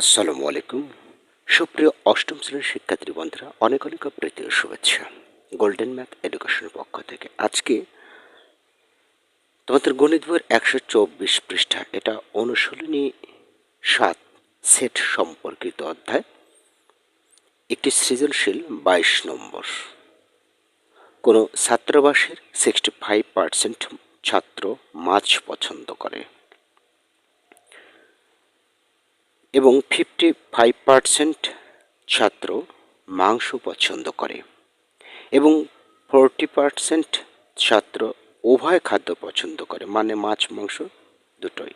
আসসালামু আলাইকুম। সুপ্রিয় অষ্টম শ্রেণির শিক্ষার্থী বন্ধুরা, অনেক অনেক প্রীতি ও শুভেচ্ছা। গোল্ডেন ম্যাথ এডুকেশনের পক্ষ থেকে আজকে তোমাদের গণিত বইয়ের একশো চব্বিশ পৃষ্ঠা, এটা অনুশীলনী সাত সেট সম্পর্কিত অধ্যায়, একটি সৃজনশীল বাইশ নম্বর। কোনো ছাত্রাবাসের সিক্সটি ফাইভ পার্সেন্ট ছাত্র মাছ পছন্দ করে। এবং ফিফটি ফাইভ পার্সেন্ট ছাত্র মাংস পছন্দ করে এবং ফোরটি পার্সেন্ট ছাত্র উভয় খাদ্য পছন্দ করে মানে মাছ, মাংস দুটোই।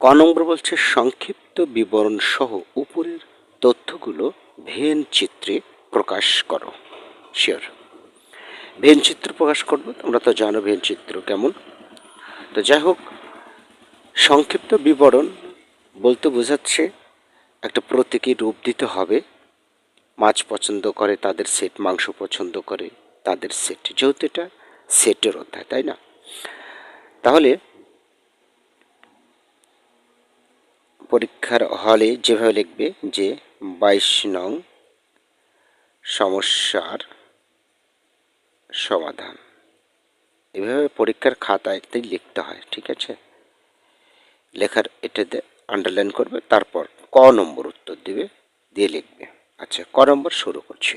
ক নম্বর বলছে, সংক্ষিপ্ত বিবরণ সহ উপরের তথ্যগুলো ভেন চিত্রে প্রকাশ করো। শিওর ভেন চিত্র প্রকাশ করব, তোমরা তো জানো ভেন চিত্র কেমন। তো যাই হোক, সংক্ষিপ্ত বিবরণ বলতে বোঝাচ্ছে, একটা প্রতীকী রূপ দিতে হবে। মাছ পছন্দ করে, তাদের সেট, মাংস পছন্দ করে, তাদের সেট। যেহেতু এটা সেটের অধ্যায়, তাই না? তাহলে পরীক্ষার হলে যেভাবে লিখবে যে বাইশ নং সমস্যার সমাধান। এভাবে পরীক্ষার খাতায় লিখতে হয়, ঠিক আছে? লেখার এটাতে আন্ডারলাইন করবে, তারপর ক নম্বর উত্তর দিবে, দিয়ে লিখবে। আচ্ছা ক নম্বর শুরু করছি।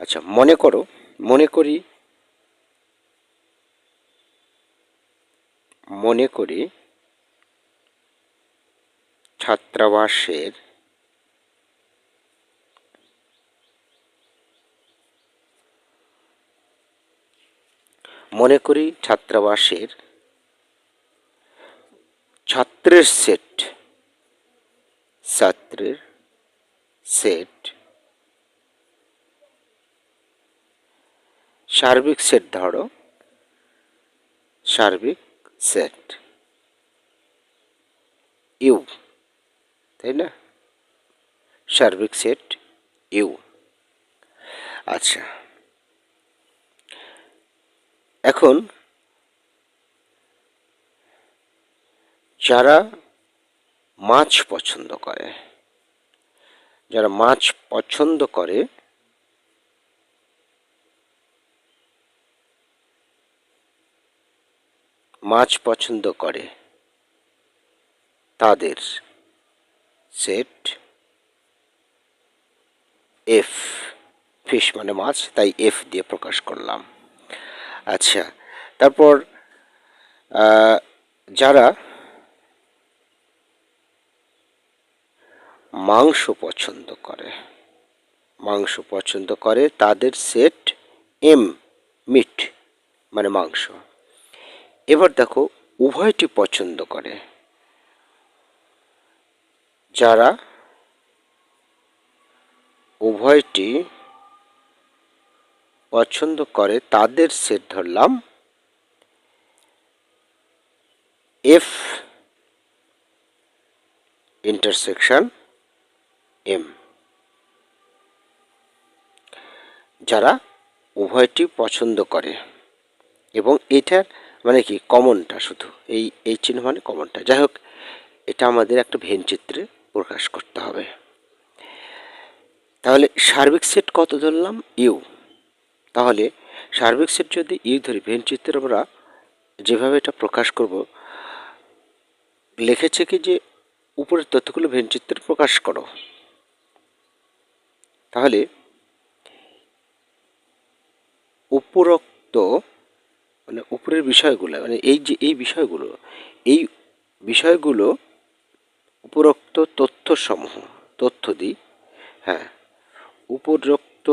আচ্ছা মনে করো, মনে করি মনে করি ছাত্রাবাসের মনে করি ছাত্রাবাসের ছাত্রের সেট। ছাত্রের সেট। সার্বিক সেট ধরো। সার্বিক সেট। ইউ, তাই না? সার্বিক সেট, ইউ। আচ্ছা। এখন যারা মাছ পছন্দ করে, যারা মাছ পছন্দ করে, মাছ পছন্দ করে, তাদের সেট এফ ফিশ মানে মাছ, তাই এফ দিয়ে প্রকাশ করলাম। আচ্ছা তারপর যারা মাংস পছন্দ করে। মাংস পছন্দ করে তাদের সেট এম মিট মানে মাংস। এবার দেখো, উভয়টি পছন্দ করে। যারা উভয়টি পছন্দ করে, তাদের সেট ধরলাম এফ ইন্টারসেকশন এম। যারা উভয়টি পছন্দ করে। এবং এটার মানে কি? কমনটা শুধু। এই এই চিহ্ন মানে কমনটা। যাই হোক এটা আমাদের একটা ভেন চিত্রে প্রকাশ করতে হবে। তাহলে সার্বিক সেট কত ধরলাম? ইউ। তাহলে সার্বিক সেট যদি ইউ ধরি, ভেন চিত্রে আমরা যেভাবে এটা প্রকাশ করব, লিখেছে কি যে উপরের তথ্যগুলো ভেন চিত্রে প্রকাশ করো। তাহলে উপরোক্ত মানে উপরের বিষয়গুলো মানে এই যে, এই বিষয়গুলো এই বিষয়গুলো উপরোক্ত তথ্যসমূহ, তথ্য দিই হ্যাঁ উপরোক্ত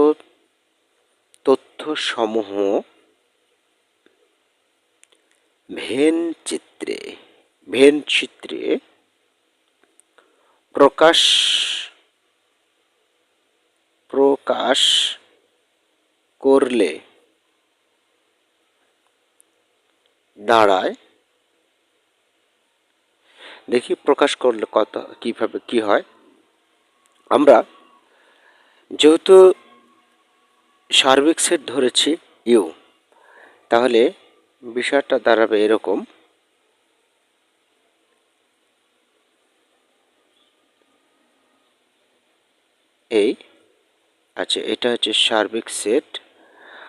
তথ্যসমূহ ভেন চিত্রে ভেন চিত্রে প্রকাশ প্রকাশ করলে। দাঁড়ায়। দেখি প্রকাশ করলে কত, কীভাবে কি হয়। আমরা যেহেতু সার্বিক সেট ধরেছি ইউ, তাহলে বিষয়টা দাঁড়াবে এরকম। এই আচ্ছা এটা হচ্ছে সার্বিক সেট।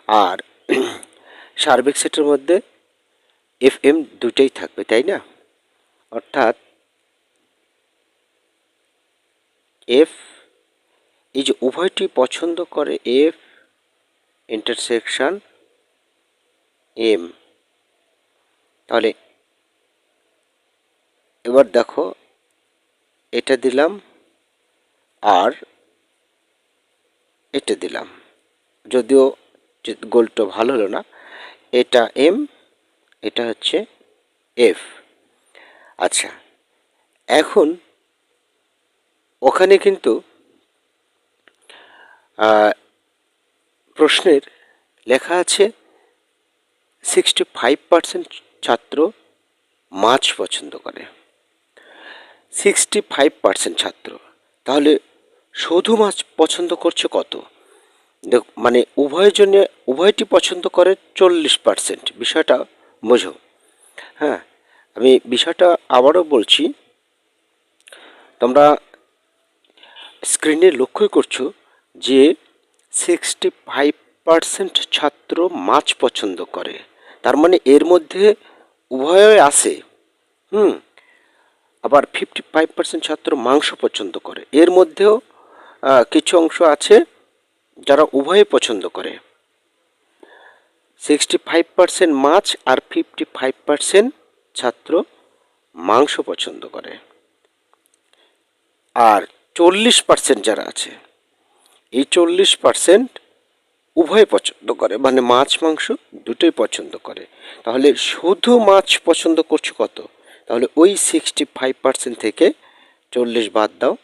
আর সার্বিক সেটের মধ্যে এফ এম দুটোই থাকবে, তাই না? অর্থাৎ এফ, এই যে উভয়টি পছন্দ করে এফ, ইন্টারসেকশন, এম। তাহলে এবার দেখো, এটা দিলাম, আর এটা দিলাম। যদিও গোলটা ভালো হলো না, এটা এম, এটা হচ্ছে এফ। আচ্ছা এখন ওখানে কিন্তু প্রশ্নের লেখা আছে সিক্সটি ফাইভ পার্সেন্ট ছাত্র মাছ পছন্দ করে। সিক্সটি ফাইভ পার্সেন্ট ছাত্র, তাহলে শুধু মাছ পছন্দ করছে কত? মানে উভয়ের জন্য, উভয়টি পছন্দ করে চল্লিশ পার্সেন্ট বিষয়টা বোঝো। হ্যাঁ আমি বিষয়টা আবারও বলছি। তোমরা স্ক্রিনে লক্ষ্য করছ যে সিক্সটি ফাইভ পার্সেন্ট ছাত্র মাছ পছন্দ করে। তার মানে এর মধ্যে উভয় আছে। হুম, আবার ফিফটি ফাইভ পার্সেন্ট ছাত্র মাংস পছন্দ করে। এর মধ্যেও কিছু অংশ আছে যারা উভয়ে পছন্দ করে। সিক্সটি ফাইভ পার্সেন্ট মাছ আর ফিফটি ফাইভ পার্সেন্ট ছাত্র মাংস পছন্দ করে। আর চল্লিশ পার্সেন্ট যারা আছে, এই চল্লিশ পার্সেন্ট উভয় পছন্দ করে মানে মাছ মাংস দুটোই পছন্দ করে। তাহলে শুধু মাছ পছন্দ করছ কত? তাহলে ওই সিক্সটি ফাইভ পার্সেন্ট থেকে চল্লিশ বাদ দাও।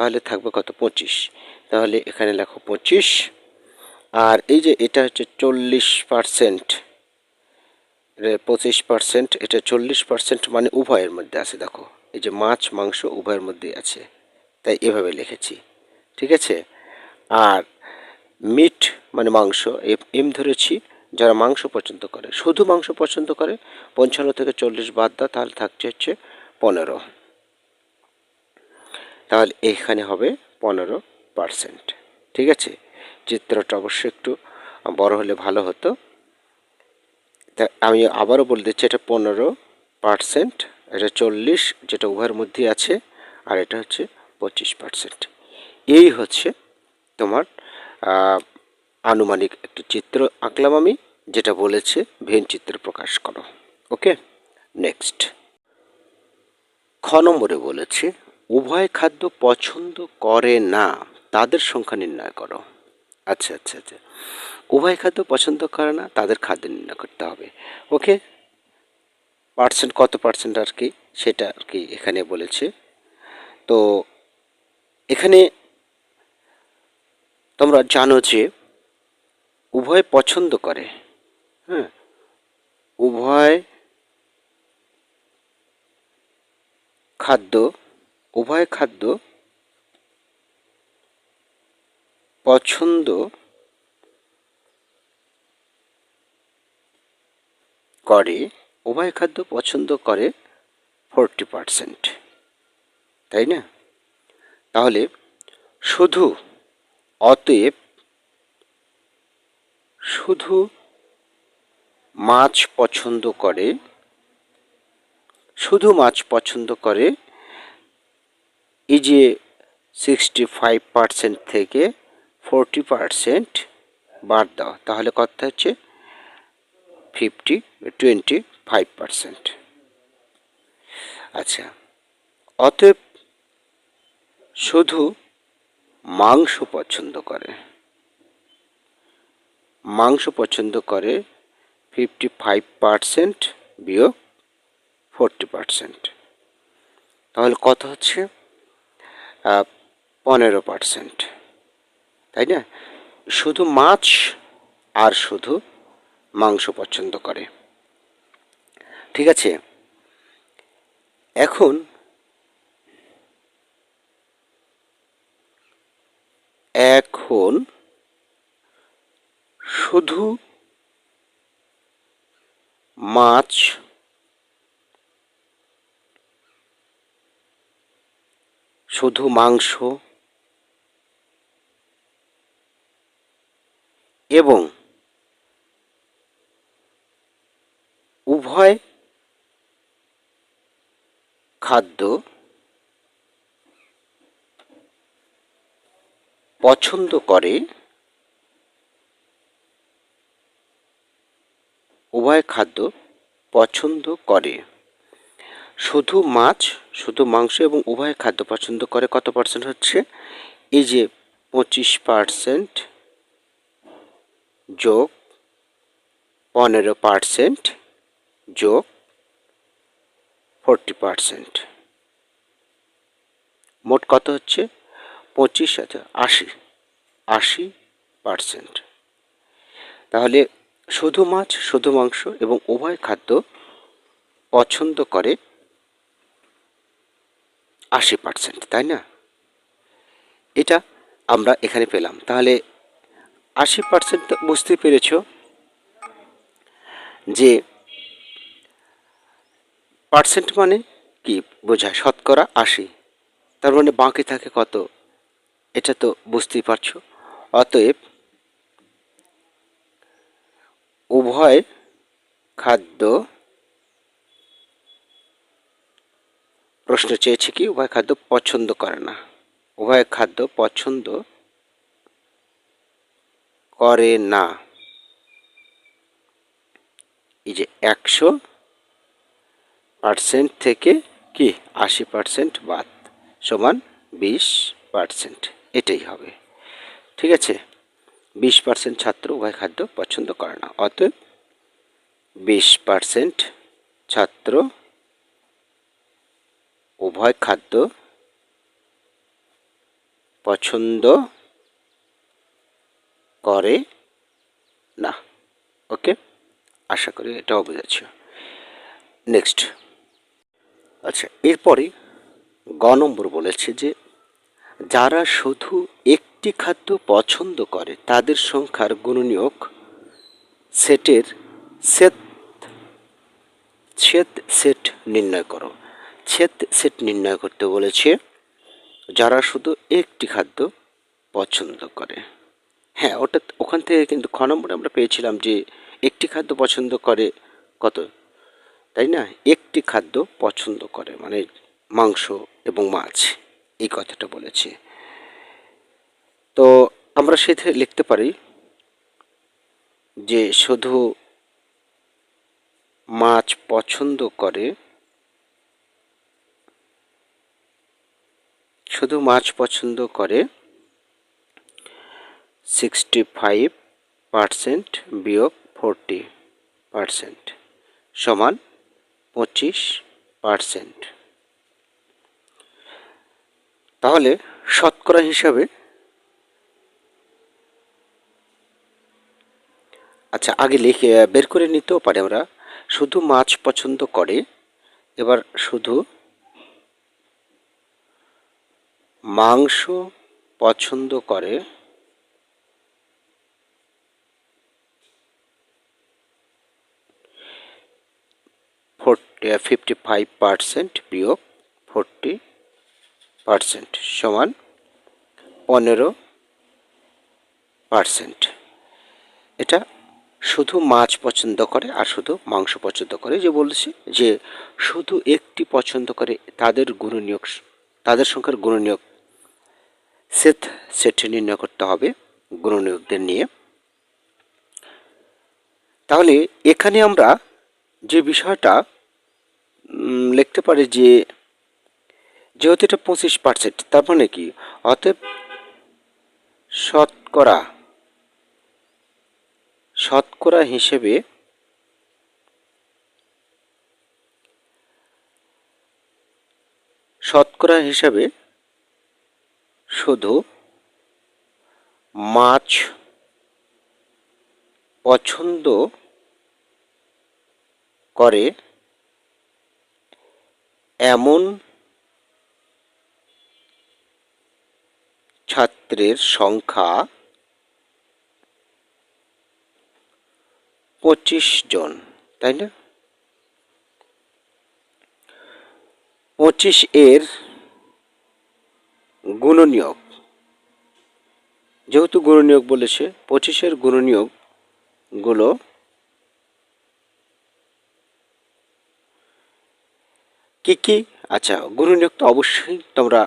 তাহলে থাকবে কত? পঁচিশ। তাহলে এখানে লেখো পঁচিশ। আর এই যে এটা হচ্ছে চল্লিশ পার্সেন্ট। পঁচিশ পার্সেন্ট, এটা চল্লিশ পার্সেন্ট মানে উভয়ের মধ্যে আছে, দেখো। এই যে মাছ, মাংস উভয়ের মধ্যেই আছে। তাই এভাবে লিখেছি। ঠিক আছে? আর মিট মানে মাংস এম ধরেছি। যারা মাংস পছন্দ করে, শুধু মাংস পছন্দ করে, পঞ্চান্ন থেকে চল্লিশ বাদ দাও, তাহলে থাকছে হচ্ছে পনেরো। তাহলে এইখানে হবে পনেরো পারসেন্ট। ঠিক আছে? চিত্রটা অবশ্যই একটু বড় হলে ভালো হতো। তা আমি আবারও বলে দিচ্ছি, এটা পনেরো পারসেন্ট, এটা চল্লিশ যেটা উভয়ের মধ্যে আছে, আর এটা হচ্ছে পঁচিশ পারসেন্ট। এই হচ্ছে তোমার আনুমানিক একটি চিত্র আঁকলাম আমি, যেটা বলেছে ভেন চিত্র প্রকাশ করো। ওকে? নেক্সট। খ নম্বরে বলেছে উভয় খাদ্য পছন্দ করে না, তাদের সংখ্যা নির্ণয় করো। আচ্ছা আচ্ছা আচ্ছা। উভয় খাদ্য পছন্দ করে না, তাদের খাদ্য নির্ণয় করতে হবে। ওকে? পার্সেন্ট, কত পার্সেন্ট আর কি? সেটা আর কি এখানে বলেছে। তো এখানে তোমরা জানো যে উভয় পছন্দ করে হ্যাঁ? উভয় খাদ্য উভয় খাদ্য পছন্দ করে, উভয় খাদ্য পছন্দ করে ফোরটি পারসেন্ট। তাই না? তাহলে শুধু অতএব শুধু মাছ পছন্দ করে, শুধু মাছ পছন্দ করে এই যে সিক্সটি ফাইভ পারসেন্ট থেকে ফোরটি পারসেন্ট বাদ দাও, তাহলে কত হচ্ছে? ফিফটি টোয়েন্টি ফাইভ পারসেন্ট আচ্ছা অতএব শুধু মাংস পছন্দ করে। মাংস পছন্দ করে ফিফটি ফাইভ পারসেন্ট বিয়োগ ফোরটি পারসেন্ট তাহলে কত হচ্ছে? পনেরো পারসেন্ট। তাই না? শুধু মাছ আর শুধু মাংস পছন্দ করে। ঠিক আছে? এখন এখন শুধু মাছ শুধু মাংস এবং উভয় খাদ্য পছন্দ করে উভয় খাদ্য পছন্দ করে। শুধু মাছ, শুধু মাংস এবং উভয় খাদ্য পছন্দ করে। কত পার্সেন্ট হচ্ছে? এই যে পঁচিশ পার্সেন্ট যোগ পনেরো পার্সেন্ট যোগ ফোরটি পার্সেন্ট মোট কত হচ্ছে? পঁচিশ হাজার আশি আশি পার্সেন্ট তাহলে শুধু মাছ, শুধু মাংস এবং উভয় খাদ্য পছন্দ করে আশি পার্সেন্ট তাই না? এটা আমরা এখানে পেলাম। তাহলে আশি পার্সেন্ট বুঝতে পেরেছ যে পার্সেন্ট মানে কি? বোঝায় শতকরা আশি। তার মানে বাকি থাকে কত? এটা তো বুঝতেই পারছ। অতএব উভয় খাদ্য প্রশ্ন চেয়েছে কি, উভয় খাদ্য পছন্দ করে না। উভয় খাদ্য পছন্দ করে না। এই যে একশো পার্সেন্ট থেকে কি, আশি পার্সেন্ট বাদ সমান বিশ পার্সেন্ট, এটাই হবে। ঠিক আছে? বিশ পার্সেন্ট ছাত্র উভয় খাদ্য পছন্দ করে না, অতএব বিশ পার্সেন্ট ছাত্র উভয় খাদ্য পছন্দ করে না। ওকে? আশা করি এটাও বুঝেছ। নেক্সট আচ্ছা এরপরে গ নম্বর বলেছে যে, যারা শুধু একটি খাদ্য পছন্দ করে, তাদের সংখ্যার গুণনীয়ক সেটের সেট ছেদ সেট নির্ণয় করো। ছেদ সেট নির্ণয় করতে বলেছে, যারা শুধু একটি খাদ্য পছন্দ করে। হ্যাঁ ওটা ওখান থেকে কিন্তু খ নম্বরে আমরা পেয়েছিলাম যে একটি খাদ্য পছন্দ করে কত? তাই না? একটি খাদ্য পছন্দ করে মানে মাংস এবং মাছ, এই কথাটা বলেছে। তো আমরা সেটা লিখতে পারি যে শুধু মাছ পছন্দ করে শুধু মাছ পছন্দ করে সিক্সটি ফাইভ পারসেন্ট বিয়োগ ফোরটি পারসেন্ট সমান পঁচিশ পারসেন্ট তাহলে শতকরা হিসাবে আচ্ছা আগে লিখে, বের করে নিতেও পারি আমরা। শুধু মাছ পছন্দ করে, এবার শুধু মাংস পছন্দ করে ফিফটি ফাইভ পারসেন্ট বিয়োগ ফোরটি পারসেন্ট সমান পনেরো পারসেন্ট এটা শুধু মাছ পছন্দ করে আর শুধু মাংস পছন্দ করে যে বলছি, যে শুধু একটি পছন্দ করে তাদের গুণনীয়ক, তাদের সংখ্যার গুণনীয়ক সেট সেট নির্ণয় করতে হবে গুণনীয়কদের নিয়ে। তাহলে এখানে আমরা যে বিষয়টা লিখতে পারি যে, যেহেতু এটা পঁচিশ পার্সেন্ট তার মানে কি? অতএব শতকরা শতকরা হিসেবে শতকরা হিসাবে শুধু মাছ পছন্দ করে এমন ছাত্রের সংখ্যা পঁচিশ জন তাই না? পঁচিশ এর গুণনীয়ক যেহেতু গুণনীয়ক বলেছে, পঁচিশের গুণনীয়কগুলো কি কি? আচ্ছা গুণনীয়ক তো অবশ্যই তোমরা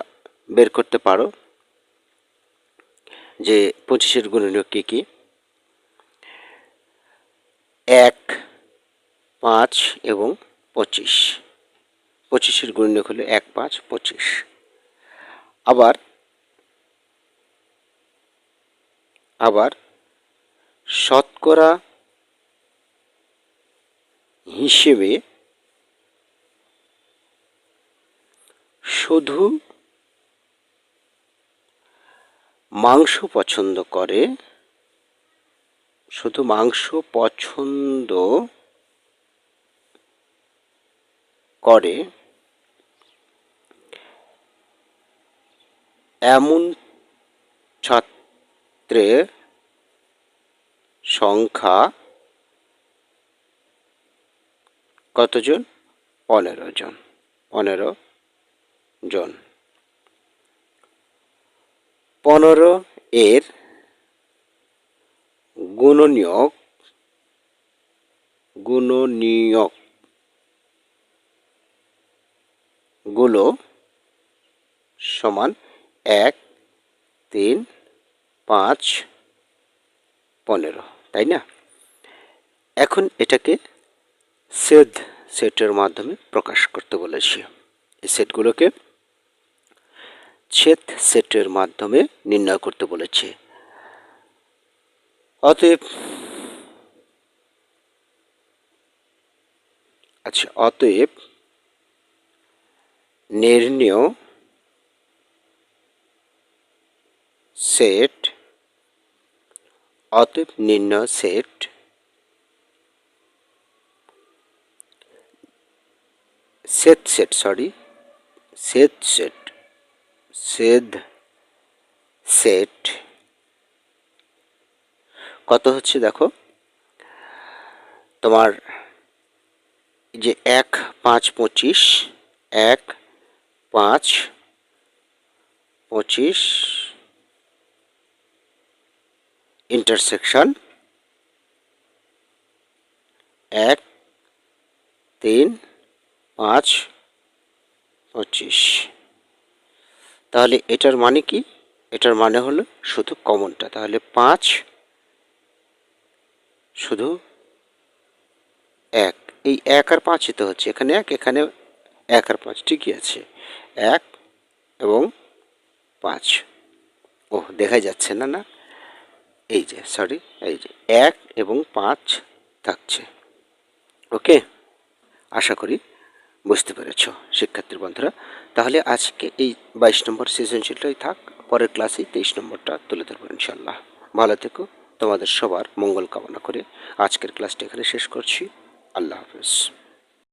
বের করতে পারো যে পঁচিশের গুণনীয়ক কী কী। এক, পাঁচ এবং পঁচিশ। পঁচিশের গুণনীয়ক হলো এক, পাঁচ, পঁচিশ। আবার আবার শতকরা হিসেবে শুধু মাংস পছন্দ করে শুধু মাংস পছন্দ করে এমন ছাত্রের সংখ্যা কতজন? পনেরো জন। পনেরো জন। পনেরো এর গুণনীয়ক গুণনীয়কগুলো সমান এক, তিন, পাঁচ, পনেরো, তাই না? এখন এটাকে সেদ সেটের মাধ্যমে প্রকাশ করতে বলেছি। এই সেটগুলোকে ছেদ সেটের মাধ্যমে নির্ণয় করতে বলেছে। অতএব আচ্ছা অতএব নির্ণয় সেট, অতএব নির্ণয় set. Set set sorry set set, set set. কত হচ্ছে দেখো? তোমার যে এক পাঁচ পঁচিশ, এক পাঁচ পঁচিশ ইন্টারসেকশন এক, তিন, পাঁচ, পঁচিশ। তাহলে এটার মানে কি? এটার মানে হলো শুধু কমনটা তাহলে পাঁচ শুধু এক। এই এক আর পাঁচই তো হচ্ছে। এখানে এক এখানে এক আর পাঁচ। ঠিকই আছে। এক এবং পাঁচ। ও দেখা যাচ্ছে না না? এই যে সরি এই যে, এক এবং পাঁচ থাকছে। ওকে আশা করি বুঝতে পেরেছ শিক্ষার্থীর বন্ধুরা। তাহলে আজকে এই বাইশ নম্বর সৃজনশীলটাই থাক, পরের ক্লাসেই তেইশ নম্বরটা তুলে ধরবো ইনশাল্লাহ ভালো থেকো, তোমাদের সবার মঙ্গল কামনা করে আজকের ক্লাসটা এখানে শেষ করছি। আল্লাহ হাফেজ।